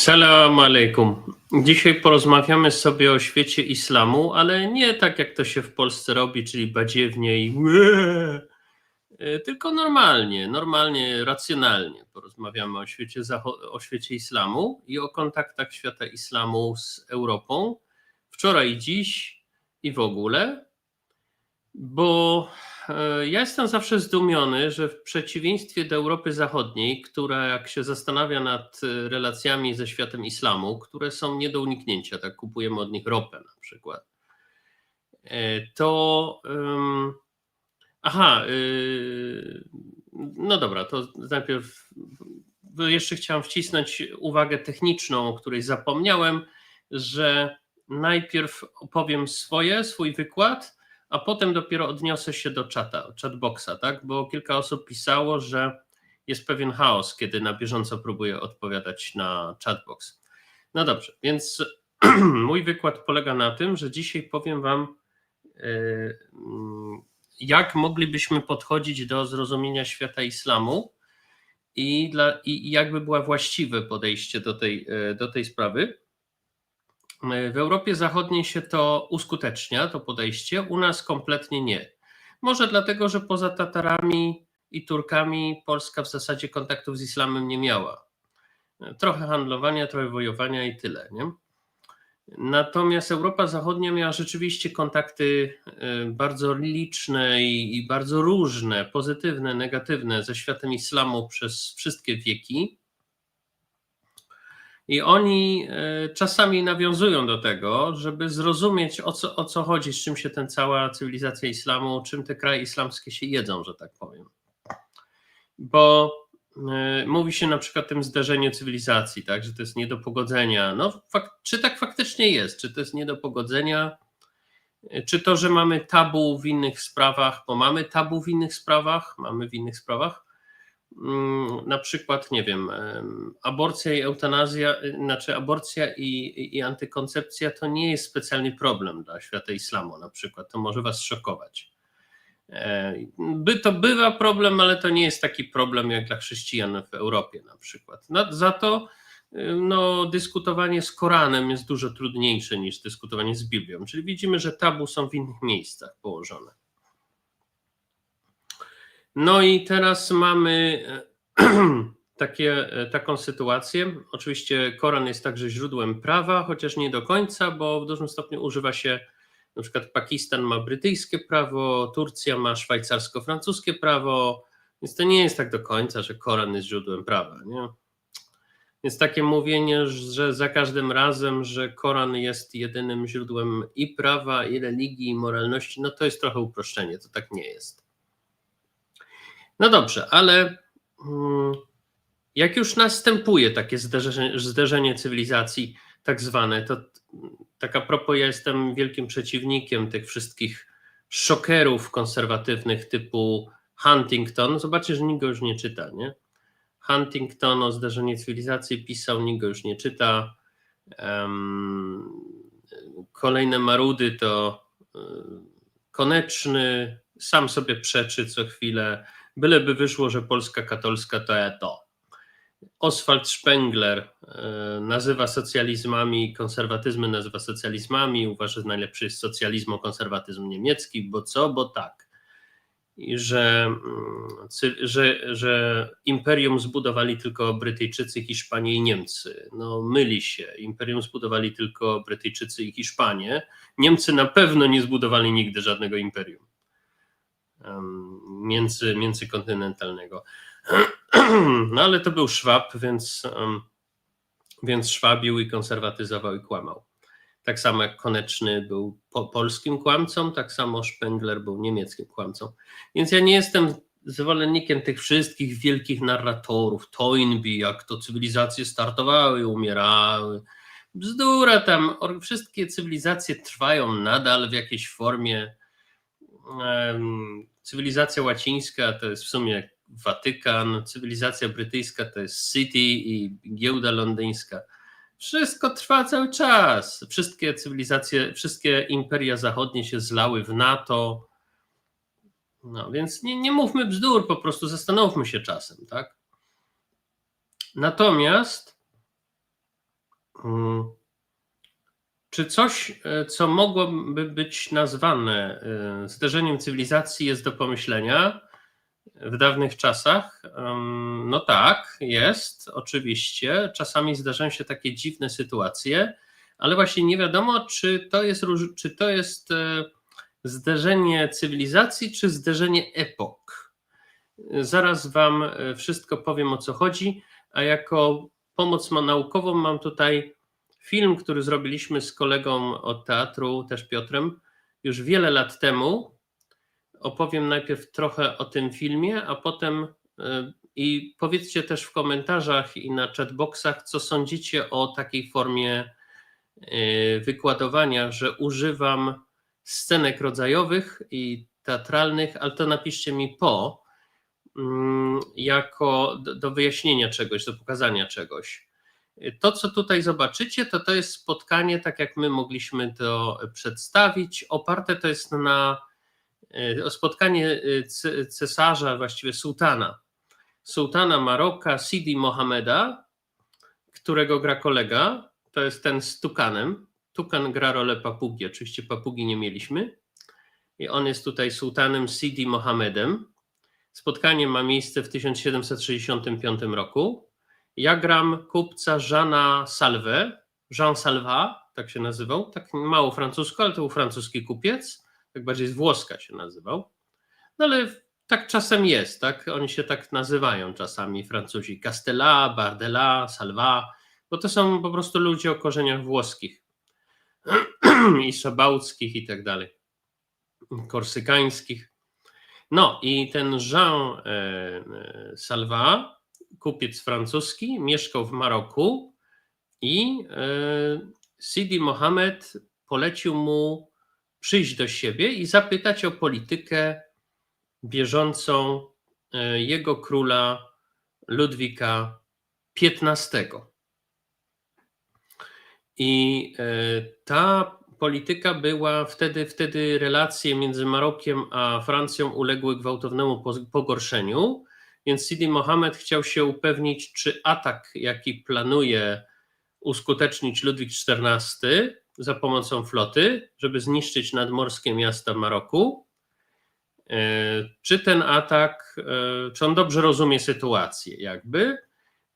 Salam alaikum. Dzisiaj porozmawiamy sobie o świecie islamu, ale nie tak jak to się w Polsce robi, czyli badziewnie i e, tylko normalnie, normalnie, racjonalnie porozmawiamy o świecie, o świecie islamu i o kontaktach świata islamu z Europą wczoraj i dziś i w ogóle, bo e, ja jestem zawsze zdumiony, że w przeciwieństwie do Europy Zachodniej, która jak się zastanawia nad e, relacjami ze światem islamu, które są nie do uniknięcia, tak kupujemy od nich ropę na przykład, e, to. em, Aha, y, no dobra, to najpierw jeszcze chciałem wcisnąć uwagę techniczną, o której zapomniałem, że najpierw opowiem swoje, swój wykład, a potem dopiero odniosę się do czata, chatboxa, tak? Bo kilka osób pisało, że jest pewien chaos, kiedy na bieżąco próbuję odpowiadać na chatbox. No dobrze, więc mój wykład polega na tym, że dzisiaj powiem Wam, yy, jak moglibyśmy podchodzić do zrozumienia świata islamu i, dla, i jakby było właściwe podejście do tej, e, do tej sprawy. W Europie Zachodniej się to uskutecznia, to podejście, u nas kompletnie nie. Może dlatego, że poza Tatarami i Turkami Polska w zasadzie kontaktów z islamem nie miała. Trochę handlowania, trochę wojowania i tyle. Nie? Natomiast Europa Zachodnia miała rzeczywiście kontakty e, bardzo liczne i bardzo różne, pozytywne, negatywne ze światem islamu przez wszystkie wieki. I oni e, czasami nawiązują do tego, żeby zrozumieć o co, o co chodzi, z czym się ten cała cywilizacja islamu, czym te kraje islamskie się jedzą, że tak powiem. Bo e, mówi się na przykład o tym zdarzeniu cywilizacji, tak, że to jest nie do pogodzenia. No, czy tak faktycznie jest? Czy to jest nie do pogodzenia? E, Czy to, że mamy tabu w innych sprawach, bo mamy tabu w innych sprawach, mamy w innych sprawach, na przykład, nie wiem, em, aborcja i eutanazja, y, znaczy aborcja i, i, i antykoncepcja to nie jest specjalny problem dla świata islamu, na przykład. To może Was szokować. E, By to bywa problem, ale to nie jest taki problem jak dla chrześcijan w Europie na przykład. No, za to y, no, dyskutowanie z Koranem jest dużo trudniejsze niż dyskutowanie z Biblią. Czyli widzimy, że tabu są w innych miejscach położone. No i teraz mamy e, takie, e, taką sytuację. Oczywiście Koran jest także źródłem prawa, chociaż nie do końca, bo w dużym stopniu używa się, na przykład Pakistan ma brytyjskie prawo, Turcja ma szwajcarsko-francuskie prawo, więc to nie jest tak do końca, że Koran jest źródłem prawa. Nie? Więc takie mówienie, że za każdym razem, że Koran jest jedynym źródłem i prawa, i religii, i moralności, no to jest trochę uproszczenie, to tak nie jest. No dobrze, ale mm, jak już następuje takie zderzenie, zderzenie cywilizacji, tak zwane, to tak a propos, ja jestem wielkim przeciwnikiem tych wszystkich szokerów konserwatywnych typu Huntington. Zobaczcie, że nikt go już nie czyta, nie? Huntington o zderzeniu cywilizacji pisał, nikt go już nie czyta. Kolejne marudy to y, Koneczny, sam sobie przeczy co chwilę byleby wyszło, że Polska katolska to e to. Oswald Spengler e, nazywa socjalizmami, konserwatyzmy nazywa socjalizmami, uważa, że najlepszy jest socjalizm, konserwatyzm niemiecki, bo co? Bo tak. Że, mm, że, że imperium zbudowali tylko Brytyjczycy, Hiszpanie i Niemcy. No myli się. Imperium zbudowali tylko Brytyjczycy i Hiszpanie. Niemcy na pewno nie zbudowali nigdy żadnego imperium między, międzykontynentalnego. No ale to był Szwab, więc, więc szwabił i konserwatyzował i kłamał. Tak samo jak Koneczny był po, polskim kłamcą, tak samo Spengler był niemieckim kłamcą. Więc ja nie jestem zwolennikiem tych wszystkich wielkich narratorów, Toynbee, jak to cywilizacje startowały, umierały. Bzdura tam, wszystkie cywilizacje trwają nadal w jakiejś formie cywilizacja łacińska to jest w sumie Watykan, cywilizacja brytyjska to jest City i giełda londyńska. Wszystko trwa cały czas. Wszystkie cywilizacje, wszystkie imperia zachodnie się zlały w NATO. No więc nie, nie mówmy bzdur, po prostu zastanówmy się czasem, tak? Natomiast Mm. Czy coś, e, co mogłoby być nazwane e, zderzeniem cywilizacji, jest do pomyślenia w dawnych czasach? No tak, jest, oczywiście. Czasami zdarzają się takie dziwne sytuacje, ale właśnie nie wiadomo, czy to jest, czy to jest e, zderzenie cywilizacji, czy zderzenie epok. Zaraz Wam wszystko powiem o co chodzi, a jako pomoc naukową mam tutaj film, który zrobiliśmy z kolegą od teatru, też Piotrem, już wiele lat temu. Opowiem najpierw trochę o tym filmie, a potem e, i powiedzcie też w komentarzach i na chatboxach, co sądzicie o takiej formie e, wykładowania, że używam scenek rodzajowych i teatralnych, ale to napiszcie mi po, mm, jako do, do wyjaśnienia czegoś, do pokazania czegoś. To, co tutaj zobaczycie, to to jest spotkanie, tak jak my mogliśmy to przedstawić. Oparte to jest na e, spotkanie e, ce- cesarza, właściwie sułtana. Sułtana Maroka, Sidi Mohameda, którego gra kolega. To jest ten z Tukanem. Tukan gra rolę papugi. Oczywiście papugi nie mieliśmy. I on jest tutaj sułtanem Sidi Mohamedem. Spotkanie ma miejsce w 1765 roku. Ja gram kupca Jeana Salve, Jean Salva, tak się nazywał, tak mało francusko, ale to był francuski kupiec, tak bardziej z włoska się nazywał. No ale tak czasem jest, tak? Oni się tak nazywają czasami Francuzi. Castella, Bardella, Salva, bo to są po prostu ludzie o korzeniach włoskich i szabałckich i tak dalej, korsykańskich. No i ten Jean e, e, Salva, kupiec francuski, mieszkał w Maroku i e, Sidi Mohamed polecił mu przyjść do siebie i zapytać o politykę bieżącą e, jego króla Ludwika XV. I e, ta polityka była wtedy, wtedy relacje między Marokiem a Francją uległy gwałtownemu pogorszeniu, więc Sidi Mohamed chciał się upewnić, czy atak, jaki planuje uskutecznić Ludwik XIV za pomocą floty, żeby zniszczyć nadmorskie miasta Maroku, e, czy ten atak, e, czy on dobrze rozumie sytuację, jakby.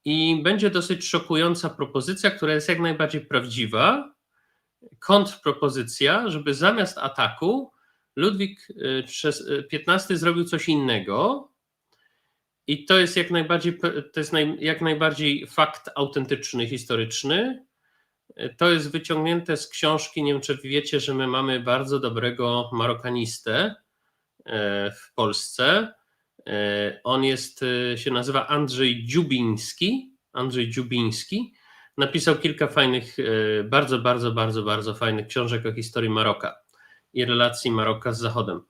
I będzie dosyć szokująca propozycja, która jest jak najbardziej prawdziwa. Kontrpropozycja, żeby zamiast ataku Ludwik e, XV zrobił coś innego. I to jest jak najbardziej, to jest naj, jak najbardziej fakt autentyczny, historyczny. To jest wyciągnięte z książki. Nie wiem, czy wiecie, że my mamy bardzo dobrego marokanistę e, w Polsce. E, On jest, e, się nazywa Andrzej Dziubiński. Andrzej Dziubiński. Napisał kilka fajnych, bardzo, bardzo, bardzo, bardzo fajnych książek o historii Maroka i relacji Maroka z Zachodem.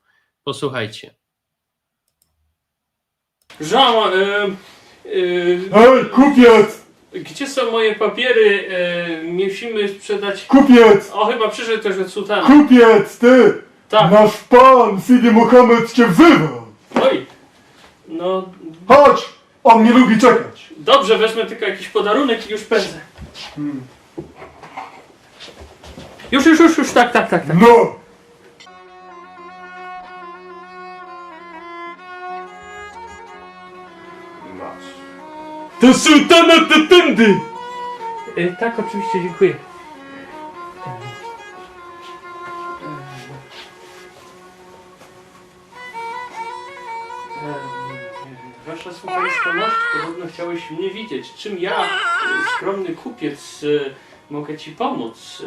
Posłuchajcie. Jean, e, Ej, kupiec! gdzie są moje papiery? E, musimy sprzedać. Kupiec! O, chyba przyszedł ktoś od sułtana. Kupiec, ty! Tak. Nasz pan Sidi Mohamed cię wzywa! Oj, no Chodź! On nie lubi czekać. dobrze, wezmę tylko jakiś podarunek i już pędzę. Już, już, już, już, tak, tak, tak. tak. No! To sułtana to tędy! E, tak, oczywiście, dziękuję. Wasza słuchańskoność, podobno chciałeś mnie widzieć. Czym ja, e, skromny kupiec, e, mogę Ci pomóc?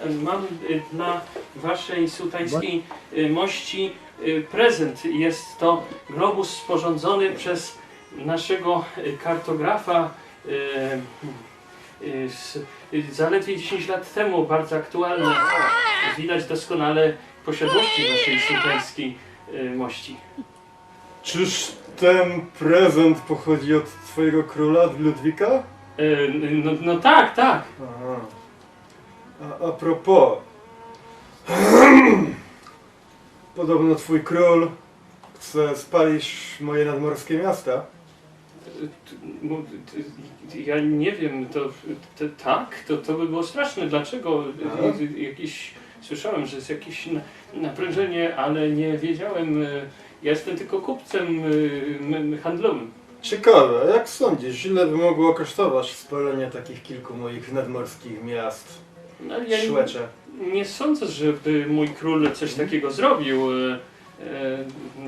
E, e, Mam e, dla Waszej sułtańskiej e, mości e, prezent. Jest to globus sporządzony przez naszego e, kartografa y, y, zaledwie 10 lat temu, bardzo aktualny. Widać doskonale posiadłości naszej sułtańskiej y, mości. Czyż ten prezent pochodzi od twojego króla Ludwika? Y, No, no tak, tak. Aha. A, a propos. Podobno twój król chce spalić moje nadmorskie miasta. Ja nie wiem, to, to tak, to, to by było straszne. Dlaczego? Tak? Y, Jakieś, słyszałem, że jest jakieś na- naprężenie, ale nie wiedziałem. y, Ja jestem tylko kupcem y, handlowym. Ciekawe, jak sądzisz, ile by mogło kosztować spalenie takich kilku moich nadmorskich miast? No, ja nie, Szłecze. nie sądzę, żeby mój król coś takiego zrobił. y,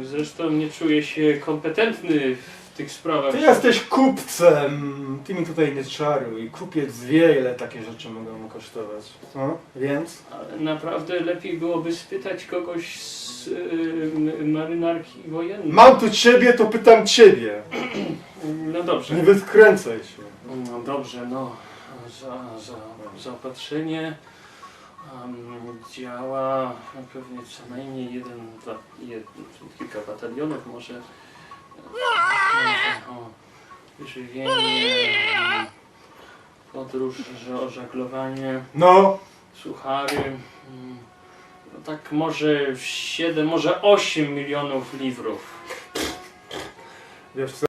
y, Zresztą nie czuję się kompetentny w tych sprawach. Ty jesteś kupcem! Ty mi tutaj nie czaruj. Kupiec wie, ile takie rzeczy mogą mu kosztować. No, więc? Ale naprawdę lepiej byłoby spytać kogoś z y, marynarki wojennej. Mam tu ciebie, to pytam ciebie. No dobrze. Nie wykręcaj się. No dobrze, no. Za, za, zaopatrzenie um, działa pewnie co najmniej jeden, dwa, jeden, kilka batalionów, może. O, żywienie, em, podróż, że- żaglowanie. No, suchary. mm, No tak może 7, może 8 milionów liwrów. wiesz co?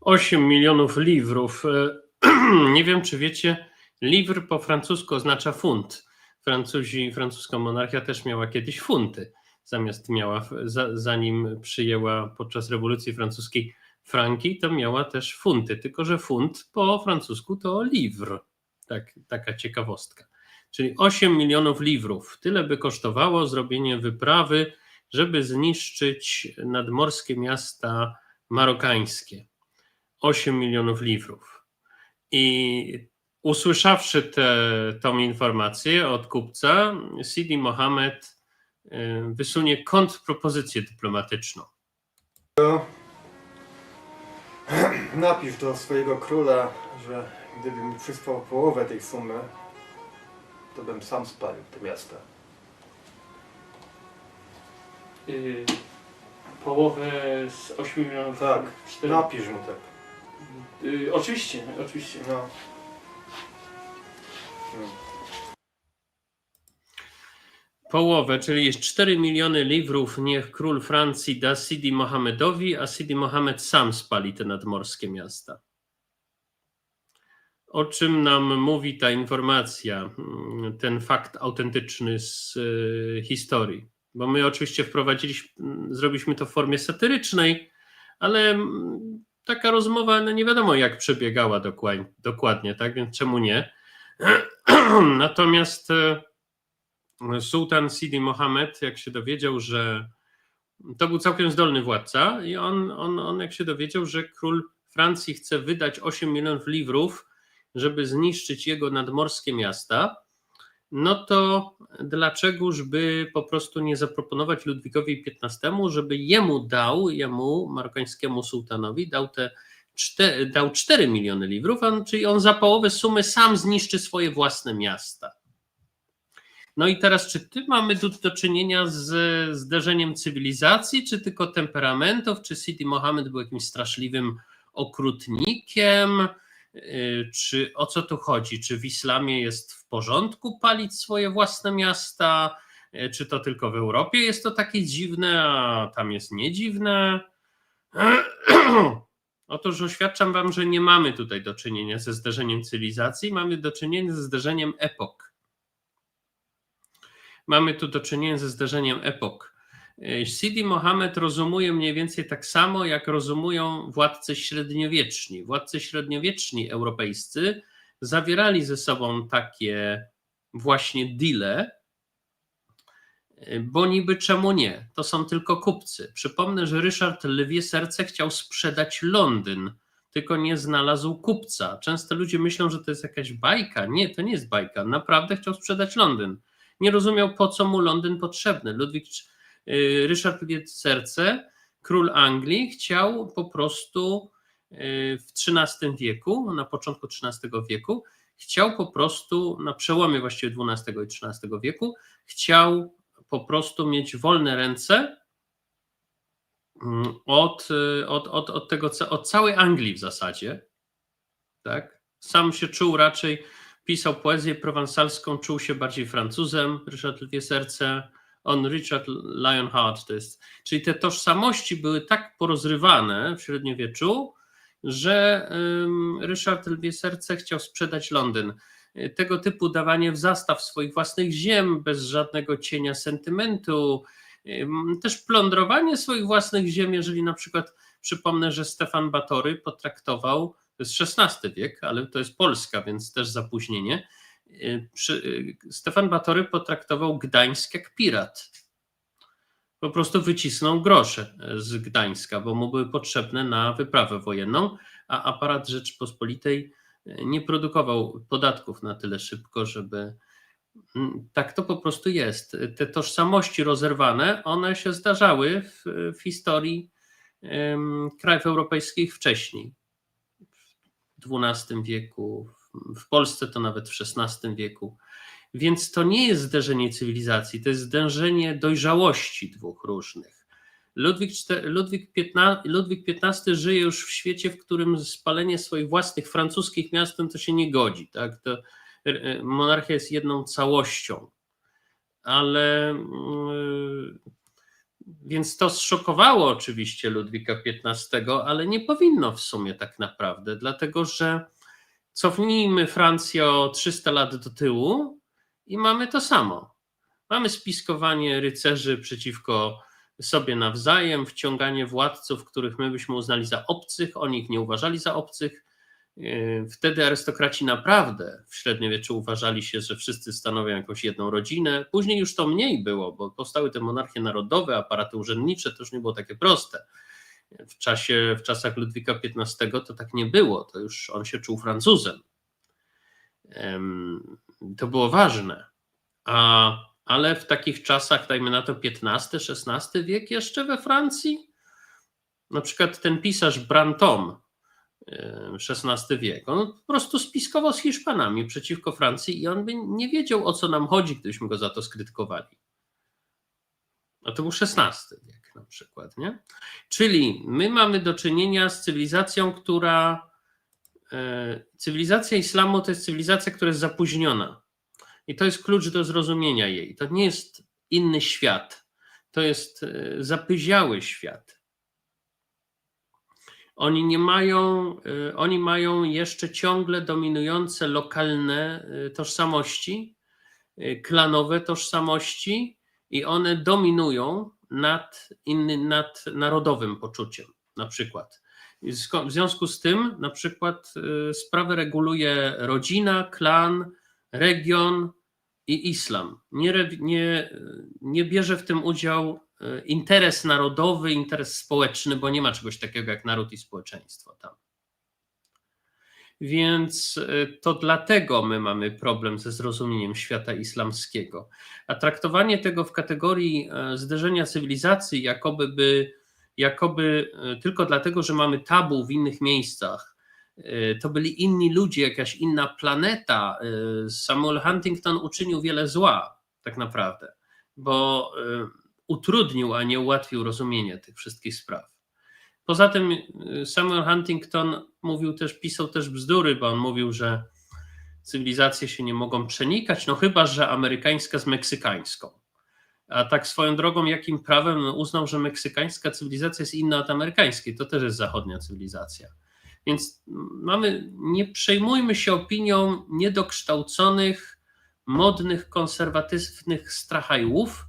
8 milionów liwrów. E, Nie wiem, czy wiecie, liwr po francusku oznacza funt. Francuzi, francuska monarchia też miała kiedyś funty, zamiast miała, za, zanim przyjęła podczas rewolucji francuskiej franki, to miała też funty, tylko że funt po francusku to liwr. Tak, taka ciekawostka. Czyli 8 milionów liwrów. Tyle by kosztowało zrobienie wyprawy, żeby zniszczyć nadmorskie miasta marokańskie. 8 milionów liwrów. I usłyszawszy tę informację od kupca, Sidi Mohammed y, wysunie kontrpropozycję dyplomatyczną. Napisz do swojego króla, że gdyby mi przysłał połowę tej sumy, to bym sam spalił te miasta. Yy, połowę z 8 milionów. Tak, cztery- Napisz mu tak. Yy, oczywiście, oczywiście. No. Połowę, czyli jest 4 miliony liwrów, niech król Francji da Sidi Mohamedowi, a Sidi Mohamed sam spali te nadmorskie miasta. O czym nam mówi ta informacja, mm, ten fakt autentyczny z y, historii? Bo my oczywiście wprowadziliśmy, mm, zrobiliśmy to w formie satyrycznej, ale mm, taka rozmowa, no nie wiadomo jak przebiegała dokładnie, dokładnie tak więc czemu nie? Natomiast e, sułtan Sidi Mohammed, jak się dowiedział, że to był całkiem zdolny władca, i on, on, on jak się dowiedział, że król Francji chce wydać 8 milionów liwrów, żeby zniszczyć jego nadmorskie miasta, no to dlaczegoż by po prostu nie zaproponować Ludwikowi XV, żeby jemu dał, jemu, marokańskiemu sułtanowi, dał te czte, dał 4 miliony liwrów, on, czyli on za połowę sumy sam zniszczy swoje własne miasta. No i teraz, czy ty mamy tu do czynienia z zderzeniem cywilizacji, czy tylko temperamentów, czy Sidi Mohammed był jakimś straszliwym okrutnikiem, Yy, czy o co tu chodzi? Czy w islamie jest w porządku palić swoje własne miasta? Yy, Czy to tylko w Europie jest to takie dziwne, a tam jest niedziwne? Otóż oświadczam Wam, że nie mamy tutaj do czynienia ze zderzeniem cywilizacji, mamy do czynienia ze zderzeniem epok. Mamy tu do czynienia ze zderzeniem epok. Yy, Sidi Mohammed rozumuje mniej więcej tak samo, jak rozumują władcy średniowieczni. Władcy średniowieczni europejscy zawierali ze sobą takie właśnie deale, yy, bo niby czemu nie? To są tylko kupcy. Przypomnę, że Ryszard Lwie Serce chciał sprzedać Londyn, tylko nie znalazł kupca. Często ludzie myślą, że to jest jakaś bajka. Nie, to nie jest bajka. Naprawdę chciał sprzedać Londyn. Nie rozumiał, po co mu Londyn potrzebny. Ludwik y, Ryszard Serce, król Anglii, chciał po prostu y, w XIII wieku, na początku XIII wieku, chciał po prostu, na przełomie właściwie XII i XIII wieku, chciał po prostu mieć wolne ręce mm, od, y, od, od, od tego, od całej Anglii w zasadzie. Tak? Sam się czuł raczej, pisał poezję prowansalską, czuł się bardziej Francuzem, Ryszard Lwie Serce, on Richard Lionheart to jest. Czyli te tożsamości były tak porozrywane w średniowieczu, że Ryszard Lwie Serce chciał sprzedać Londyn. Tego typu dawanie w zastaw swoich własnych ziem, bez żadnego cienia sentymentu, ym, też plądrowanie swoich własnych ziem, jeżeli na przykład przypomnę, że Stefan Batory potraktował, to jest XVI wiek, ale to jest Polska, więc też zapóźnienie. y, y, Stefan Batory potraktował Gdańsk jak pirat po prostu wycisnął grosze z Gdańska, bo mu były potrzebne na wyprawę wojenną, a aparat Rzeczypospolitej nie produkował podatków na tyle szybko, żeby. Mm, Tak to po prostu jest. Te tożsamości rozerwane, one się zdarzały w, w historii krajów europejskich wcześniej. XII wieku, w- Polsce to nawet w XVI wieku. Więc to nie jest zderzenie cywilizacji, to jest zderzenie dojrzałości dwóch różnych. Ludwik, Ludwik, XV, Ludwik XV żyje już w świecie, w którym spalenie swoich własnych francuskich miast to się nie godzi. Tak? To, e, monarchia jest jedną całością. Ale mm, więc to zszokowało oczywiście Ludwika XV, ale nie powinno w sumie tak naprawdę, dlatego że cofnijmy Francję o 300 lat do tyłu i mamy to samo. Mamy spiskowanie rycerzy przeciwko sobie nawzajem, wciąganie władców, których my byśmy uznali za obcych, oni ich nie uważali za obcych. Yy, Wtedy arystokraci naprawdę w średniowieczu uważali się, że wszyscy stanowią jakąś jedną rodzinę. Później już to mniej było, bo powstały te monarchie narodowe, aparaty urzędnicze, to już nie było takie proste. W, czasie, w czasach Ludwika XV to tak nie było, to już on się czuł Francuzem. Em, To było ważne. A, ale w takich czasach, dajmy na to XV-XVI wiek jeszcze we Francji, na przykład ten pisarz Brantôme, XVI wiek, on po prostu spiskował z Hiszpanami przeciwko Francji i on by nie wiedział o co nam chodzi, gdybyśmy go za to skrytykowali. A to był XVI wiek na przykład, nie? Czyli my mamy do czynienia z cywilizacją, która e, cywilizacja islamu to jest cywilizacja, która jest zapóźniona. I to jest klucz do zrozumienia jej. To nie jest inny świat. To jest e, zapyziały świat. Oni nie mają, e, oni mają jeszcze ciągle dominujące lokalne e, tożsamości, e, klanowe tożsamości i one dominują nad, inny, nad narodowym poczuciem, na przykład. W związku z tym, na przykład, y, sprawę reguluje rodzina, klan, region i islam. Nie, nie, nie bierze w tym udział y, interes narodowy, interes społeczny, bo nie ma czegoś takiego jak naród i społeczeństwo tam. Więc y, to dlatego my mamy problem ze zrozumieniem świata islamskiego. A traktowanie tego w kategorii e, zderzenia cywilizacji, jakoby, by, jakoby e, tylko dlatego, że mamy tabu w innych miejscach, e, to byli inni ludzie, jakaś inna planeta. e, Samuel Huntington uczynił wiele zła, tak naprawdę, bo e, utrudnił, a nie ułatwił rozumienie tych wszystkich spraw. Poza tym Samuel Huntington mówił też, pisał też bzdury, bo on mówił, że cywilizacje się nie mogą przenikać, no chyba, że amerykańska z meksykańską. A tak swoją drogą, jakim prawem uznał, że meksykańska cywilizacja jest inna od amerykańskiej? To też jest zachodnia cywilizacja. Więc mamy, nie przejmujmy się opinią niedokształconych, modnych, konserwatywnych strachajłów,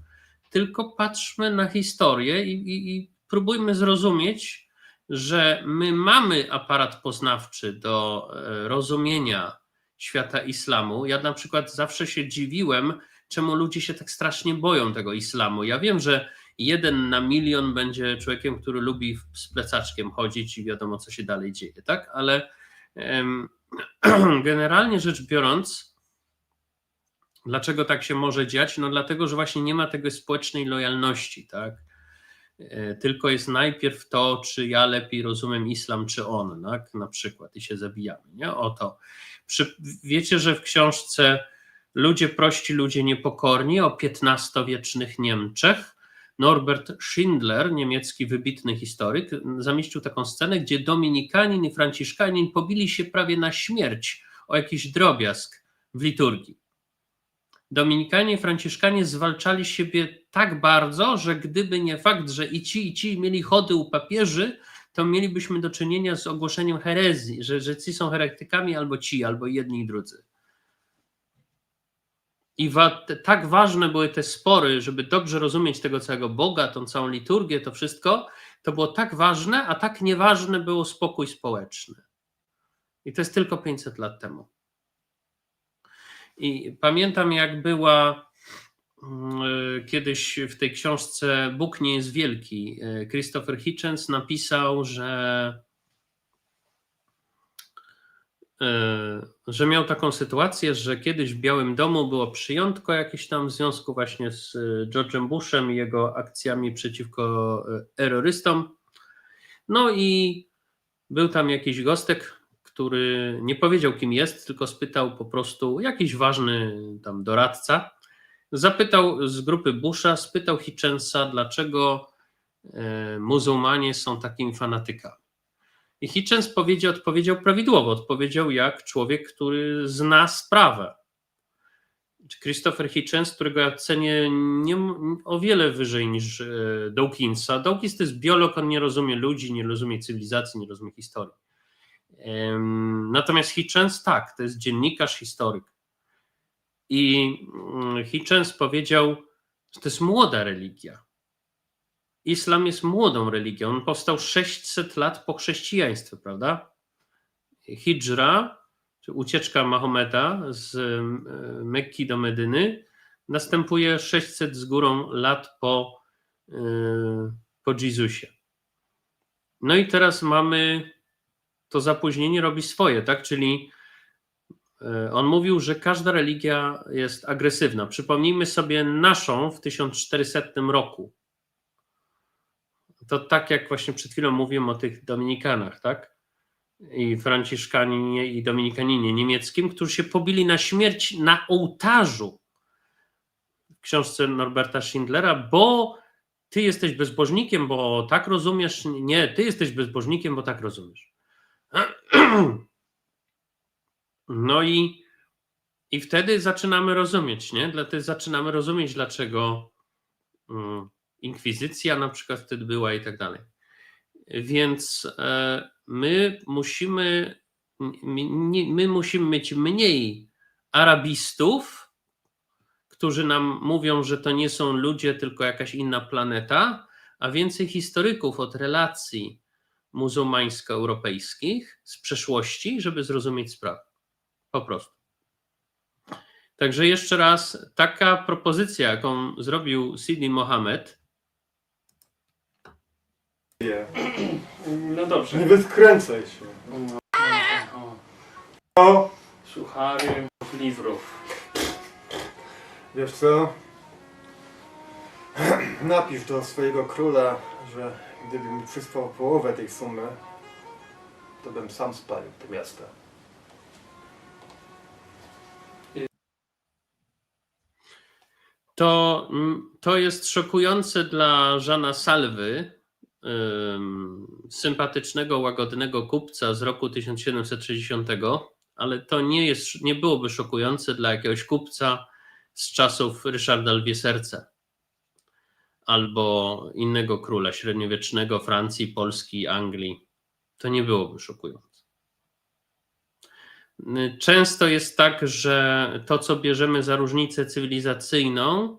tylko patrzmy na historię i, i, i próbujmy zrozumieć, że my mamy aparat poznawczy do e, rozumienia świata islamu. Ja na przykład zawsze się dziwiłem, czemu ludzie się tak strasznie boją tego islamu. Ja wiem, że jeden na milion będzie człowiekiem, który lubi z plecaczkiem chodzić i wiadomo, co się dalej dzieje, tak? Ale generalnie rzecz biorąc, dlaczego tak się może dziać? No dlatego, że właśnie nie ma tego społecznej lojalności, tak? E, Tylko jest najpierw to, czy ja lepiej rozumiem islam, czy on, tak? Na przykład, i się zabijamy, nie? O to. Przy, wiecie, że w książce Ludzie prości, ludzie niepokorni o XV-wiecznych Niemczech Norbert Schindler, niemiecki wybitny historyk, zamieścił taką scenę, gdzie dominikanin i franciszkanin pobili się prawie na śmierć o jakiś drobiazg w liturgii. Dominikanie i franciszkanie zwalczali siebie tak bardzo, że gdyby nie fakt, że i ci, i ci mieli chody u papieży, to mielibyśmy do czynienia z ogłoszeniem herezji, że, że ci są heretykami albo ci, albo jedni i drudzy. I wa, tak ważne były te spory, żeby dobrze rozumieć tego całego Boga, tą całą liturgię, to wszystko, to było tak ważne, a tak nieważne było spokój społeczny. I to jest tylko 500 lat temu. I pamiętam, jak była mm, kiedyś w tej książce Bóg nie jest wielki. e, Christopher Hitchens napisał, że, e, że miał taką sytuację, że kiedyś w Białym Domu było przyjątko jakieś tam w związku właśnie z e, George'em Bushem i jego akcjami przeciwko e, terrorystom. No i był tam jakiś gostek, który nie powiedział, kim jest, tylko spytał po prostu jakiś ważny tam doradca. Zapytał z grupy Busha, spytał Hitchensa, dlaczego e, muzułmanie są takimi fanatykami. I Hitchens powiedział, odpowiedział prawidłowo, odpowiedział jak człowiek, który zna sprawę. Christopher Hitchens, którego ja cenię nie, o wiele wyżej niż e, Dawkinsa. Dawkins to jest biolog, on nie rozumie ludzi, nie rozumie cywilizacji, nie rozumie historii. Natomiast Hitchens tak, to jest dziennikarz, historyk. I mm, Hitchens powiedział, że to jest młoda religia. Islam jest młodą religią. On powstał 600 lat po chrześcijaństwie, prawda? Hidżra, czy ucieczka Mahometa z em, Mekki do Medyny, następuje 600 z górą lat po, e, po Jezusie. No i teraz mamy to zapóźnienie robi swoje, tak? Czyli e, on mówił, że każda religia jest agresywna. Przypomnijmy sobie naszą w 1400 roku. To tak jak właśnie przed chwilą mówiłem o tych Dominikanach, tak? I Franciszkaninie i Dominikaninie niemieckim, którzy się pobili na śmierć na ołtarzu w książce Norberta Schindlera, bo ty jesteś bezbożnikiem, bo tak rozumiesz. Nie, ty jesteś bezbożnikiem, bo tak rozumiesz. No i, i wtedy zaczynamy rozumieć, nie? Zaczynamy rozumieć, dlaczego mm, inkwizycja na przykład wtedy była i tak dalej. Więc e, my musimy, my, musimy mieć mniej arabistów, którzy nam mówią, że to nie są ludzie, tylko jakaś inna planeta, a więcej historyków od relacji muzułmańsko-europejskich z przeszłości, żeby zrozumieć sprawę. Po prostu. Także jeszcze raz, taka propozycja, jaką zrobił Sidi Mohammed, Nie, No dobrze. nie wyskręcaj się. No, o, Suchary liwrów. wiesz co? Napisz do swojego króla, że gdyby mi przysłał połowę tej sumy, to bym sam spalił to miasto. to, mm, to jest szokujące dla Żana Salwy, sympatycznego, łagodnego kupca z roku 1760, ale to nie, jest, nie byłoby szokujące dla jakiegoś kupca z czasów Ryszarda Lwie Serce albo innego króla średniowiecznego Francji, Polski, Anglii. To nie byłoby szokujące. Często jest tak, że to, co bierzemy za różnicę cywilizacyjną,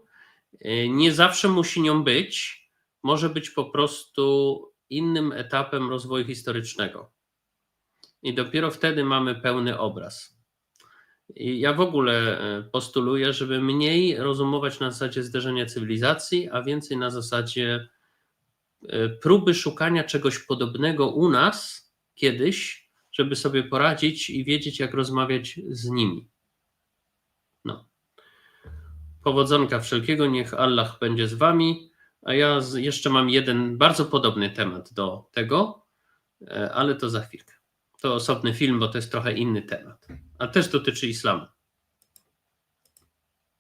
y, nie zawsze musi nią być. Może być po prostu innym etapem rozwoju historycznego. I dopiero wtedy mamy pełny obraz. I ja w ogóle e, postuluję, żeby mniej rozumować na zasadzie zderzenia cywilizacji, a więcej na zasadzie e, próby szukania czegoś podobnego u nas kiedyś, żeby sobie poradzić i wiedzieć, jak rozmawiać z nimi. No. Powodzonka wszelkiego, niech Allah będzie z wami. A ja jeszcze mam jeden bardzo podobny temat do tego, e, ale to za chwilkę. To osobny film, bo to jest trochę inny temat, a też dotyczy islamu.